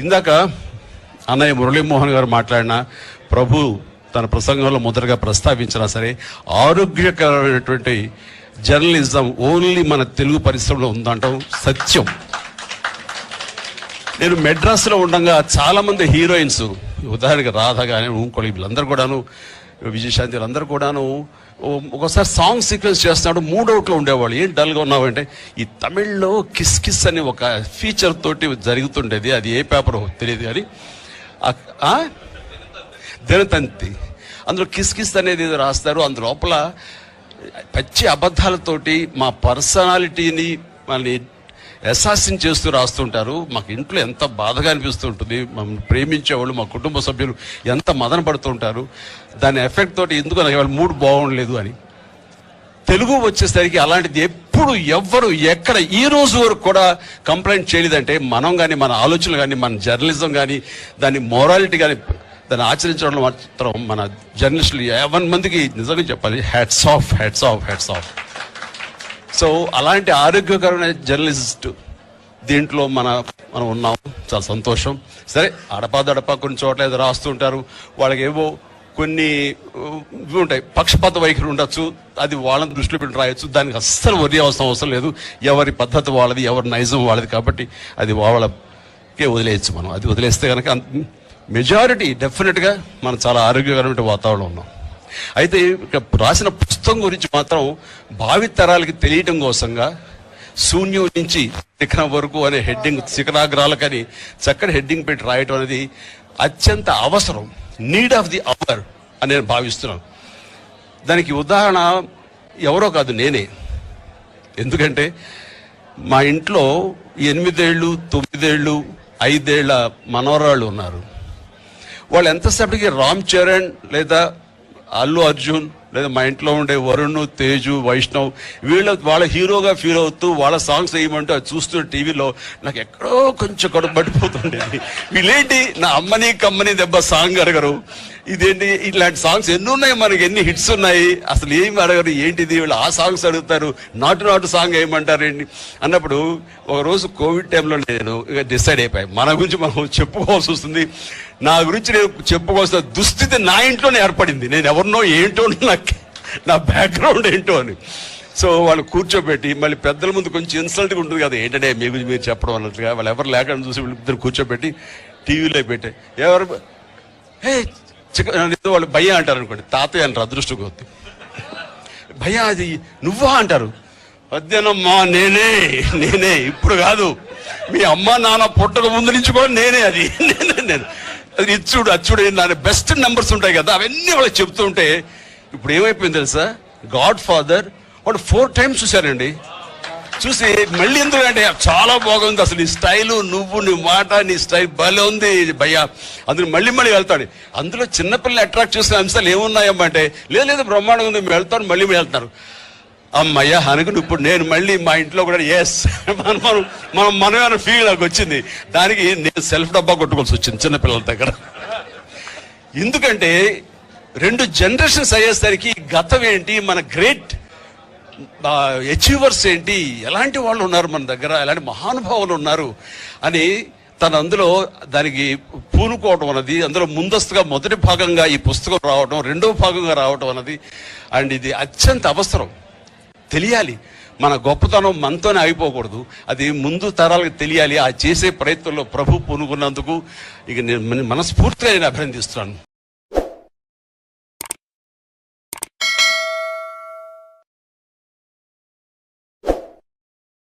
ఇందాక అన్నయ్య మురళీమోహన్ గారు మాట్లాడిన ప్రభు తన ప్రసంగంలో మొదటగా ప్రస్తావించినా సరే ఆరోగ్యకరమైనటువంటి జర్నలిజం ఓన్లీ మన తెలుగు పరిశ్రమలో ఉందంటాం సత్యం. నేను మెడ్రాస్లో ఉండగా చాలామంది హీరోయిన్స్ ఉదాహరణకి రాధ కానీ ఇంకోటి వీళ్ళందరూ కూడాను విజయశాంతి అందరూ కూడాను ఒకసారి సాంగ్ సీక్వెన్స్ చేస్తున్నాడు మూడవుట్లో ఉండేవాళ్ళు. ఏం డల్గా ఉన్నావంటే ఈ తమిళ్ళో కిస్ కిస్ అని ఒక ఫీచర్ తోటి జరుగుతుండేది. అది ఏ పేపర్ తెలియదు కానీ దినతంతి అందులో కిస్ కిస్ అనేది ఏదో రాస్తారు. అందు లోపల పచ్చి అబద్ధాలతోటి మా పర్సనాలిటీని మళ్ళీ అసాసిన్ చేస్తూ రాస్తుంటారు. మాకు ఇంట్లో ఎంత బాధగా అనిపిస్తుంటుంది మమ్మల్ని ప్రేమించేవాళ్ళు మా కుటుంబ సభ్యులు ఎంత మదన పడుతుంటారు దాని ఎఫెక్ట్ తోటి ఎందుకు నాకు వాళ్ళ మూడ్ బాగుండలేదు అని. తెలుగు వచ్చేసరికి అలాంటిది ఎప్పుడు ఎవ్వరు ఎక్కడ ఈ రోజు వరకు కూడా కంప్లైంట్ చేయలేదంటే మనం కానీ మన ఆలోచనలు కానీ మన జర్నలిజం కానీ దాని మొరాలిటీ కానీ దాన్ని ఆచరించడంలో మాత్రం మన జర్నలిస్టులు యావన్ మందికి నిజంగా చెప్పాలి hats off hats off hats off so అలాంటి ఆరోగ్యకరమైన జర్నలిస్ట్ దీంట్లో మన మనం ఉన్నాం. చాలా సంతోషం. సరే అడపాదడపా కొన్ని చోట్ల ఏదో రాస్తుంటారు. వాళ్ళకి ఏవో కొన్ని ఉంటాయి. పక్షపాత వైఖరి ఉండొచ్చు. అది వాళ్ళని దృష్టిలో పెట్టి రాయొచ్చు. దానికి అస్సలు వరి అవసరం అవసరం లేదు. ఎవరి పద్ధతి వాళ్ళది ఎవరి నైజం వాళ్ళది కాబట్టి అది వాళ్ళకే వదిలేయచ్చు మనం. అది వదిలేస్తే కనుక మెజారిటీ డెఫినెట్గా మనం చాలా ఆరోగ్యకరమైన వాతావరణం ఉన్నాం. అయితే రాసిన పుస్తకం గురించి మాత్రం భావితరాలకి తెలియటం కోసంగా శూన్యం నుంచి శిఖరం వరకు అనే హెడ్డింగ్ శిఖరాగ్రాలకని చక్కటి హెడ్డింగ్ పెట్టి రాయటం అనేది అత్యంత అవసరం నీడ్ ఆఫ్ ది అవర్ అని నేను భావిస్తున్నాను. దానికి ఉదాహరణ ఎవరో కాదు నేనే. ఎందుకంటే మా ఇంట్లో ఎనిమిదేళ్ళు తొమ్మిదేళ్ళు ఐదేళ్ళ మనవరాళ్ళు ఉన్నారు. వాళ్ళు ఎంతసేపటికి రామ్ చరణ్ లేదా అల్లు అర్జున్ లేదా మా ఇంట్లో ఉండే వరుణ్ తేజు వైష్ణవ్ వీళ్ళ వాళ్ళ హీరోగా ఫీల్ అవుతూ వాళ్ళ సాంగ్స్ వేయమంటే అది చూస్తున్న టీవీలో నాకు ఎక్కడో కొంచెం కడుపు పట్టిపోతుండేది వీళ్ళేంటి? నా అమ్మని కమ్మని దెబ్బ సాంగ్ అడగరు. ఇదేంటి? ఇట్లాంటి సాంగ్స్ ఎన్ని ఉన్నాయి మనకి ఎన్ని హిట్స్ ఉన్నాయి? అసలు ఏమి అడగరు? ఏంటిది? వీళ్ళు ఆ సాంగ్స్ అడుగుతారు. నాటు నాటు సాంగ్ వేయమంటారు ఏంటి? అన్నప్పుడు ఒకరోజు కోవిడ్ టైంలో నేను ఇక డిసైడ్ అయిపోయాయి మన గురించి మనం చెప్పుకోవాల్సి వస్తుంది. నా గురించి నేను చెప్పుకోవాల్సిన దుస్థితి నా ఇంట్లోనే ఏర్పడింది. నేను ఎవరినో ఏంటో నాకు నా బ్యాక్గ్రౌండ్ ఏంటో అని. సో వాళ్ళు కూర్చోబెట్టి మళ్ళీ పెద్దల ముందు కొంచెం ఇన్సల్ట్గా ఉంటుంది కదా ఏంటంటే మీ గురించి మీరు చెప్పడం అన్నట్టుగా వాళ్ళు ఎవరు లేకుండా చూసి వీళ్ళిద్దరు కూర్చోబెట్టి టీవీలో పెట్టి. ఎవరు హే చికెన్ వాళ్ళు భయ్య అంటారు అనుకోండి తాతయ్య అంటారు అదృష్ట కొద్ది. భయ్య అది నువ్వా అంటారు. వద్దేనమ్మా నేనే నేనే ఇప్పుడు కాదు. మీ అమ్మ నాన్న పుట్టక ముందు నుంచి కూడా నేనే అది. నేనే. నేను అది చూడు నా బెస్ట్ నెంబర్స్ ఉంటాయి కదా అవన్నీ వాళ్ళకి చెప్తుంటే ఇప్పుడు ఏమైపోయింది తెలుసా? గాడ్ ఫాదర్ వాడు ఫోర్ టైమ్స్ చూశారండి చూసి మళ్ళీ ఎందుకంటే చాలా బాగుంది అసలు నీ స్టైలు నువ్వు నీ మాట నీ స్టైల్ భలే ఉంది భయ్యా. అందులో మళ్ళీ మళ్ళీ వెళ్తాడు. అందులో చిన్నపిల్లలు అట్రాక్ట్ చేసిన అంశాలు ఏమున్నాయమ్మా అంటే లేదు లేదు బ్రహ్మాండంగా ఉంది మేము వెళ్తాను మళ్ళీ మళ్ళీ వెళ్తారు అమ్మయ్యా అనుకుని ఇప్పుడు నేను మళ్ళీ మా ఇంట్లో కూడా ఎస్ మనం మనం మనం మనమైన ఫీల్ నాకు వచ్చింది. దానికి నేను సెల్ఫ్ డబ్బా కొట్టుకోవాల్సి వచ్చింది చిన్నపిల్లల దగ్గర. ఎందుకంటే రెండు జనరేషన్స్ అయ్యేసరికి గతం ఏంటి మన గ్రేట్ అచీవర్స్ ఏంటి ఎలాంటి వాళ్ళు ఉన్నారు మన దగ్గర ఎలాంటి మహానుభావులు ఉన్నారు అని తను అందులో దానికి పూనుకోవడం అన్నది అందులో ముందస్తుగా మొదటి భాగంగా ఈ పుస్తకం రావడం రెండో భాగంగా రావడం అన్నది అండ్ ఇది అత్యంత అవసరం. తెలియాలి. మన గొప్పతనం మనతోనే అయిపోకూడదు అది ముందు తరాలకు తెలియాలి. ఆ చేసే ప్రయత్నంలో ప్రభు పూనుకున్నందుకు ఇక నేను మనస్ఫూర్తిగా నేను అభినందిస్తున్నాను.